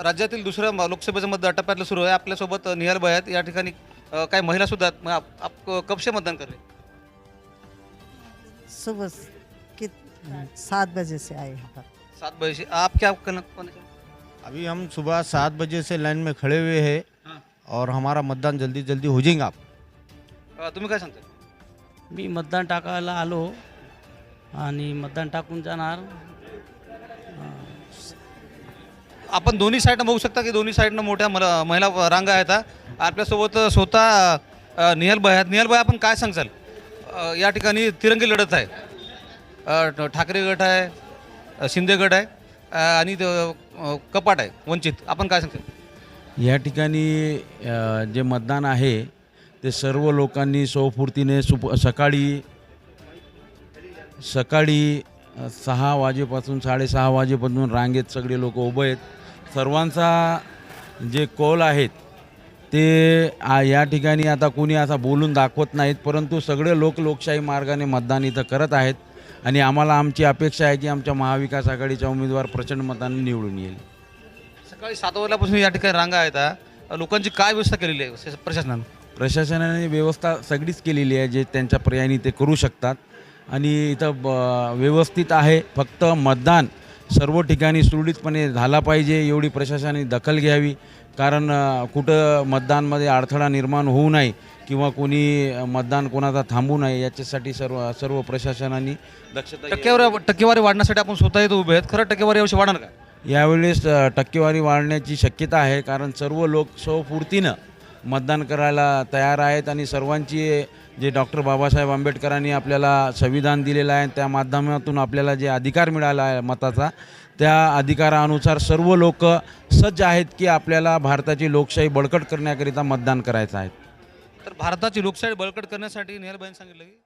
राज्यातील दुसऱ्या लोकसभेचं मत टप्प्यातलं सुरू आहे. आपल्यासोबत निहाल भाई आहेत या ठिकाणी काही महिला सुद्धा आहेत. मग आप, आप कब से मतदान कर रहे हैं? सुबह स- कित सात बजे से आए यहाँ पर सात बजे से आप क्या करना चाहेंगे? अभी हम सुबह सात बजे से लाइन में खड़े हुए हैं हाँ. और हमारा मतदान जल्दी जल्दी हो जाएगा। आप अ, तुम्ही काय सांगता मी मतदान टाकायला आलो आणि मतदान टाकून जाणार. आपण दोन्ही साईडनं बघू शकता की दोन्ही साईडनं मोठ्या मला महिला रांगा आहेत आपल्यासोबत स्वतः अ, भाई आहेत. निहाल भाई आपण काय सांगचाल या ठिकाणी तिरंगी लढत आहे. ठाकरे गट आहे शिंदे गट आहे आणि कपाट आहे वंचित. आपण काय सांगतो या ठिकाणी जे मतदान आहे ते सर्व लोकांनी स्वफूर्तीने सुप सकाळी सकाळी सहा वाजेपासून साडेसहा वाजेपासून रांगेत सगळे लोक उभे आहेत. सर्वांचा जे कौल आहेत ते आ, या ठिकाणी आता कोणी असा बोलून दाखवत नाहीत परंतु सगळे लोक लोकशाही मार्गाने मतदान इथं करत आहेत आणि आम्हाला आमची अपेक्षा आहे की आमच्या महाविकास आघाडीचा उमेदवार प्रचंड मताने निवडून येईल. सकाळी सात वाजल्यापासून या ठिकाणी रांगा आहेत. लोकांची काय व्यवस्था केलेली आहे प्रशासनानं? प्रशासनाने व्यवस्था सगळीच केलेली आहे जे त्यांच्या पर्यायी ते करू शकतात. आणि इथं ब व्यवस्थित आहे फक्त मतदान सर्व ठिकाणी सुरळीतपणे झाला पाहिजे एवढी प्रशासनाने दखल घ्यावी. कारण कुठं मतदानमध्ये अडथळा निर्माण होऊ नये किंवा कोणी मतदान कोणाचा थांबू नये याच्यासाठी सर्व सर्व प्रशासनाने दक्षता. टक्केवारी टक्केवारी वाढण्यासाठी आपण स्वतः इथं उभे आहेत. खरं टक्केवारी यावर्षी वाढणार का? यावेळेस टक्केवारी वाढण्याची शक्यता आहे. कारण सर्व लोक स्वफूर्तीनं मतदान करायला तयार आहेत आणि सर्वांची जे डॉक्टर बाबासाहेब आंबेडकरांनी आपल्याला संविधान दिलेलं आहे त्या माध्यमातून आपल्याला जे अधिकार मिळाला आहे मताचा त्या अधिकारानुसार सर्व लोक सज्ज आहेत की आपल्याला भारताची लोकशाही बळकट करण्याकरिता मतदान करायचं आहे. तर भारताची लोकशाही बळकट करण्यासाठी नेहरबाईंनी सांगितलं की